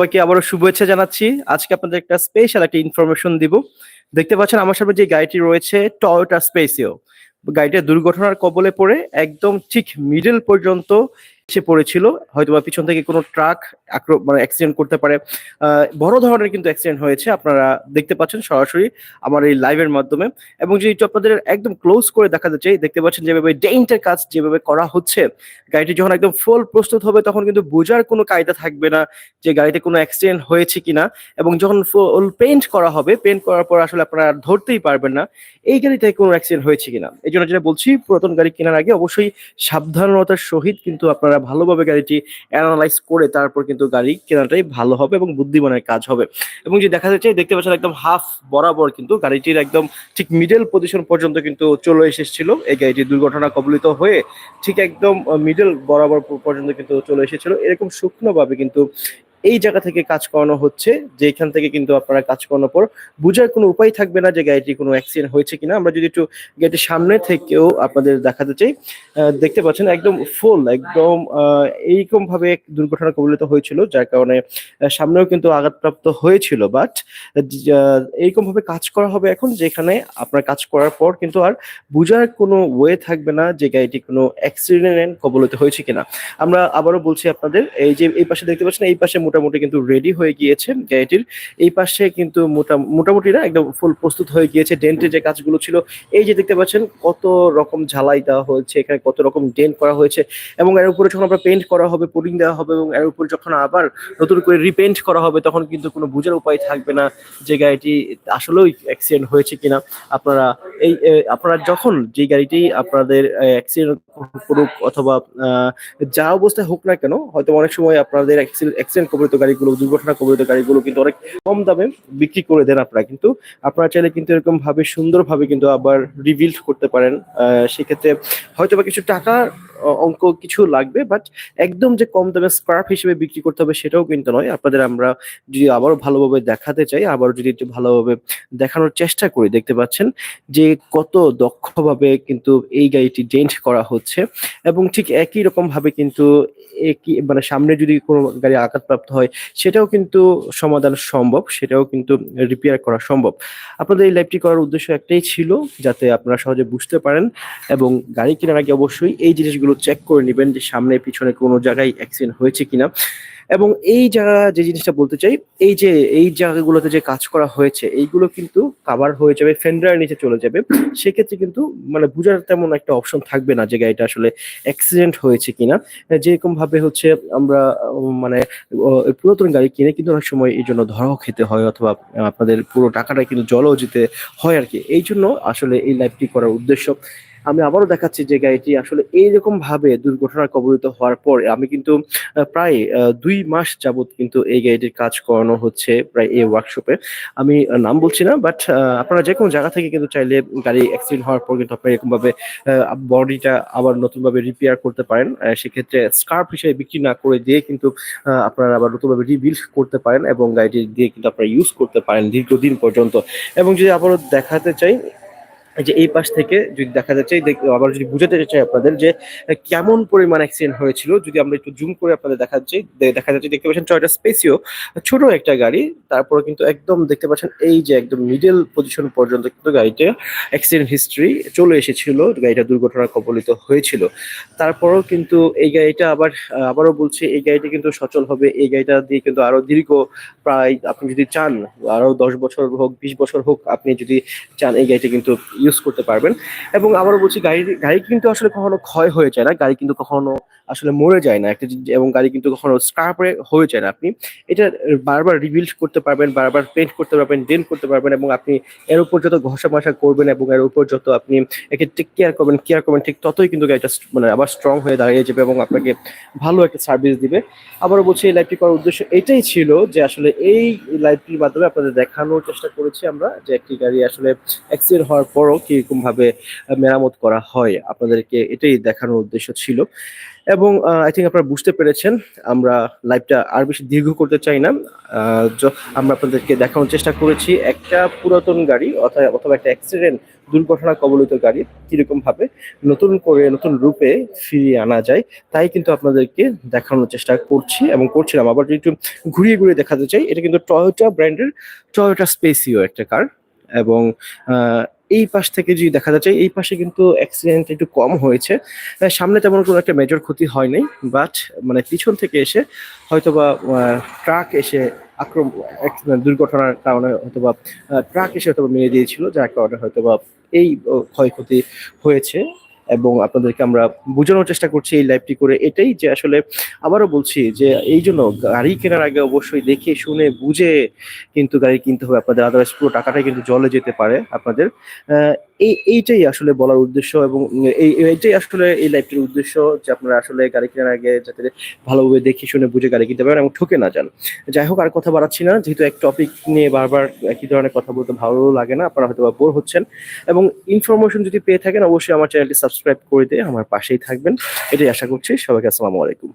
সবাইকে আবারও শুভেচ্ছা জানাচ্ছি। আজকে আপনাদের একটা স্পেশাল একটা ইনফরমেশন দিব। দেখতে পাচ্ছেন আমার সামনে যে গাড়িটি রয়েছে টয়োটা স্পেসিও গাড়িটা দুর্ঘটনার কবলে পড়ে একদম ঠিক মিডল পর্যন্ত এসে পড়েছিল হয়তো বা পিছন থেকে কোনো ট্রাক মানে অ্যাক্সিডেন্ট করতে পারে। বড় ধরনের কিন্তু অ্যাক্সিডেন্ট হয়েছে, আপনারা দেখতে পাচ্ছেন সরাসরি আমার এই লাইভের মাধ্যমে। এবং যদি আপনাদের একদম ক্লোজ করে দেখাতে চাই, দেখতে পাচ্ছেন যেভাবে ডেইন্টের কাজ যেভাবে করা হচ্ছে। গাড়িটি যখন একদম ফুল প্রস্তুত হবে, তখন কিন্তু বোঝার কোনো কায়দা থাকবে না যে গাড়িতে কোনো অ্যাক্সিডেন্ট হয়েছে কিনা। এবং যখন ফুল পেন্ট করা হবে পেন্ট করার পর আসলে আপনারা ধরতেই পারবেন না এই গাড়িতে কোনো অ্যাক্সিডেন্ট হয়েছে কিনা। এই জন্য যেটা বলছি, পুরাতন গাড়ি কেনার আগে অবশ্যই সাবধানতার সহিত কিন্তু আপনারা ভালোভাবে গাড়িটি অ্যানালাইজ করে তারপর কিন্তু গাড়ি কেনাটাই ভালো হবে এবং বুদ্ধিমানের কাজ হবে। এবং যে দেখা যাচ্ছে, দেখতে পাচ্ছেন একদম হাফ বরাবর কিন্তু গাড়িটির একদম ঠিক মিডল পজিশন পর্যন্ত কিন্তু চলে এসেছিল। এই গাড়িটি দুর্ঘটনা কবলিত হয়ে ঠিক একদম মিডল বরাবর পর্যন্ত কিন্তু চলে এসেছিল। এরকম শুকনোভাবে কিন্তু এই জায়গা থেকে কাজ করানো হচ্ছে যে এখান থেকে কিন্তু আপনারা কাজ করানোর পর বোঝার কোনো উপায় থাকবে না যে গাড়িটি কোনো অ্যাক্সিডেন্ট হয়েছে কিনা। আমরা যদি একটু গাড়িটির সামনে থেকেও আপনাদের দেখাতে চাই দেখতে পাচ্ছেন একদম ফুল একদম এইরকম ভাবে দুর্ঘটনা কবলিত হয়েছিল, যার কারণে সামনেও কিন্তু আঘাতপ্রাপ্ত হয়েছিল। বাট এইরকম ভাবে কাজ করা হবে এখন, যেখানে আপনার কাজ করার পর কিন্তু আর বোঝার কোনো ওয়ে থাকবে না যে গাড়িটি কোনো অ্যাক্সিডেন্ট কবলিত হয়েছে কিনা। আমরা আবারও বলছি আপনাদের, এই যে এই পাশে দেখতে পাচ্ছেন, এই পাশে মোটামুটি কিন্তু রেডি হয়ে গিয়েছে গাড়িটির এই পাশে কিন্তু মোটা, মোটামুটি না একদম ফুল প্রস্তুত হয়ে গিয়েছে ডেন্টের যে কাজগুলো ছিল। এই যে দেখতে পাচ্ছেন কত রকম ঝালাই দেওয়া হয়েছে, এখানে কত রকম ডেন্ট করা হয়েছে এবং এর উপরে যখন আমরা পেন্ট করা হবে পুডিং দেওয়া হবে এবং এর উপরে যখন আবার নতুন করে রিপেন্ট করা হবে, তখন কিন্তু কোনো বোঝার উপায় থাকবে না যে গাড়িটি আসলেও অ্যাক্সিডেন্ট হয়েছে কিনা। আপনারা এই আপনারা যখন যে গাড়িটি আপনাদের অ্যাক্সিডেন্ট করুক অথবা যা অবস্থায় হোক না কেন, হয়তো অনেক সময় আপনাদের অ্যাক্সিডেন্ট কবলিত গাড়িগুলো, দুর্ঘটনা কবলিত গাড়িগুলো কিন্তু অনেক কম দামে বিক্রি করে দেন আপনারা। কিন্তু আপনারা চাইলে কিন্তু এরকম ভাবে সুন্দরভাবে কিন্তু আবার রিবিল্ড করতে পারেন। সেক্ষেত্রে হয়তো বা কিছু টাকা অঙ্ক কিছু লাগবে বাট একদম যে কম দামে স্ক্র্যাপ হিসেবে বিক্রি করতে হবে সেটাও কিন্তু নয়। আপনাদের আমরা যদি আবারও ভালোভাবে দেখাতে চাই, আবারও যদি একটু ভালোভাবে দেখানোর চেষ্টা করি, দেখতে পাচ্ছেন যে কত দক্ষভাবে কিন্তু এই গাড়িটি ডেন্ট করা হচ্ছে। এবং ঠিক একই রকম ভাবে কিন্তু একই মানে সামনে যদি কোনো গাড়ি আঘাতপ্রাপ্ত হয়, সেটাও কিন্তু সমাধান সম্ভব, সেটাও কিন্তু রিপেয়ার করা সম্ভব। আপনাদের এই লাইভটি করার উদ্দেশ্য একটাই ছিল যাতে আপনারা সহজে বুঝতে পারেন এবং গাড়ি কেনার আগে অবশ্যই এই জিনিসগুলো চেক করে নেবেন যে সামনে পিছনে কোনো জায়গায় অ্যাক্সিডেন্ট হয়েছে কিনা। এবং এই জায়গা যে জিনিসটা বলতে চাই, এই যে, এই জায়গাগুলোতে যে কাজ করা হয়েছে, এইগুলো কিন্তু কাভার হয়ে যাবে ফেন্ডারের নিচে চলে যাবে। সেক্ষেত্রে কিন্তু মানে বোঝার তেমন একটা অপশন থাকবে না যে গাড়িটা আসলে অ্যাক্সিডেন্ট হয়েছে কিনা। যেরকম ভাবে হচ্ছে আমরা মানে পুরাতন গাড়ি কিনে কিন্তু অনেক সময় এই জন্য ধরাও খেতে হয় অথবা, আপনাদের পুরো টাকাটা কিন্তু জলও যেতে হয় আর কি এই জন্য আসলে এই লাইভটি করার উদ্দেশ্য। আমি আবারও দেখাচ্ছি যে গাড়িটি আসলে এইরকম ভাবে দুর্ঘটনার কবলিত হওয়ার পর আমি কিন্তু প্রায় দুই মাস যাবত কিন্তু এই গাড়িটির কাজ করানো হচ্ছে প্রায় এই ওয়ার্কশপে আমি নাম বলছি না বাট আপনারা যে কোনো জায়গা থেকে কিন্তু চাইলে গাড়ি অ্যাক্সিডেন্ট হওয়ার পর কিন্তু আপনারা এরকম ভাবে বডিটা আবার নতুন ভাবে রিপেয়ার করতে পারেন। সেক্ষেত্রে স্কার্প হিসেবে বিক্রি না করে দিয়ে কিন্তু আপনারা আবার নতুনভাবে রিবিল্ড করতে পারেন এবং গাড়িটি দিয়ে কিন্তু আপনারা ইউজ করতে পারেন দীর্ঘদিন পর্যন্ত। এবং যদি আবারও দেখাতে চাই যে এই পাশ থেকে যদি দেখা যাচ্ছে আবার যদি বুঝাতে চাই আপনাদের যে কেমন পরিমাণ অ্যাক্সিডেন্ট হয়েছিল, যদি আমরা একটু জুম করে আপনাদের দেখা যাচ্ছে দেখা যাচ্ছে দেখতে পাচ্ছেন টয়টা স্পেসিও ছোট একটা গাড়ি তারপরে কিন্তু একদম দেখতে পাচ্ছেন এই যে একদম মিডল পজিশন পর্যন্ত কিন্তু গাড়িটা অ্যাক্সিডেন্ট হিস্ট্রি চলে এসেছিল, গাড়িটা দুর্ঘটনার কবলিত হয়েছিল। তারপরেও কিন্তু এই গাড়িটা আবার আবারও বলছি, এই গাড়িটা কিন্তু সচল হবে, এই গাড়িটা দিয়ে কিন্তু আরও দীর্ঘ প্রায়, আপনি যদি চান, আরও দশ বছর হোক, বিশ বছর হোক, আপনি যদি চান, এই গাড়িটা কিন্তু ইউজ করতে পারবেন। এবং আবারও বলছি, গাড়ি গাড়ি কিন্তু আসলে কখনো ক্ষয় হয়ে যায় না, গাড়ি কিন্তু কখনো আসলে মরে যায় না। একটা এবং গাড়ি কিন্তু কখনো স্ক্রাপে হয়ে যায় না আপনি। এটা বারবার রিবিল্ড করতে পারবেন, বারবার পেন্ট করতে পারবেন ডেন্ট করতে পারবেন, এবং আপনি এর উপর যত ঘষা মশা করবেন এবং এর উপর যত আপনি একে টেক কেয়ার করবেন কেয়ার করবেন, ঠিক ততই কিন্তু গাড়িটা মানে আবার স্ট্রং হয়ে দাঁড়িয়ে যাবে এবং আপনাকে ভালো একটা সার্ভিস দিবে। আবারও বলছি, এই লাইভটি করার উদ্দেশ্য এটাই ছিল যে আসলে এই লাইভটির মাধ্যমে আপনাদের দেখানোর চেষ্টা করেছি আমরা যে একটি গাড়ি আসলে অ্যাক্সিডেন্ট হওয়ার পরও কীরকম ভাবে মেরামত করা হয় আপনাদেরকে এটাই দেখানোর উদ্দেশ্য ছিল। এবং আই থিঙ্ক আপনারা বুঝতে পেরেছেন, আমরা লাইভটা আর বেশি দীর্ঘ করতে চাই না। আমরা আপনাদেরকে দেখানোর চেষ্টা করেছি একটা পুরাতন গাড়ি, অথবা অথবা একটা অ্যাক্সিডেন্ট দুর্ঘটনা কবলিত গাড়ি কীরকম ভাবে নতুন করে, নতুন রূপে ফিরিয়ে আনা যায়, তাই কিন্তু আপনাদেরকে দেখানোর চেষ্টা করছি এবং করছিলাম। আবার একটু ঘুরিয়ে ঘুরিয়ে দেখাতে চাই, এটা কিন্তু টয়োটা ব্র্যান্ডের টয়োটা স্পেসিও একটা কার এবং এই পাশ থেকে যদি দেখা যাচ্ছে, এই পাশে কিন্তু অ্যাক্সিডেন্ট একটু কম হয়েছে। সামনে তেমন কোনো একটা মেজর ক্ষতি হয় নাই বাট মানে পিছন থেকে এসে হয়তোবা ট্রাক এসে আক্রমণ দুর্ঘটনার কারণে হয়তোবা ট্রাক এসে হয়তোবা মেরে দিয়েছিল, যার কারণে হয়তোবা এই ক্ষয়ক্ষতি হয়েছে। এবং আপনাদেরকে আমরা বোঝানোর চেষ্টা করছি এই লাইভটি করে এটাই যে আসলে আবারও বলছি যে এই জন্য গাড়ি কেনার আগে অবশ্যই দেখে, শুনে, বুঝে কিন্তু গাড়ি কিনতে হবে। আপনাদের আদারওয়াইজ পুরো টাকাটাই কিন্তু জলে যেতে পারে আপনাদের। এই, এইটাই আসলে বলার উদ্দেশ্য এবং এই, এইটাই আসলে এই লাইভটির উদ্দেশ্য যে আপনারা আসলে গাড়ি কেনার আগে যাতে ভালোভাবে দেখে শুনে বুঝে গাড়ি কিনতে পারেন এবং ঠকে না যান। যাই হোক, আর কথা বাড়াচ্ছি না, যেহেতু এক টপিক নিয়ে বারবার একই ধরনের কথা বলতে ভালো লাগে না, আপনারা হয়তো বোর হচ্ছেন। এবং ইনফরমেশন যদি পেয়ে থাকেন, অবশ্যই আমার চ্যানেলটি সাবস্ক্রাইব করে দিয়ে আমার পাশেই থাকবেন। এটাই আশা করছি, সবাইকে আসসালামু আলাইকুম।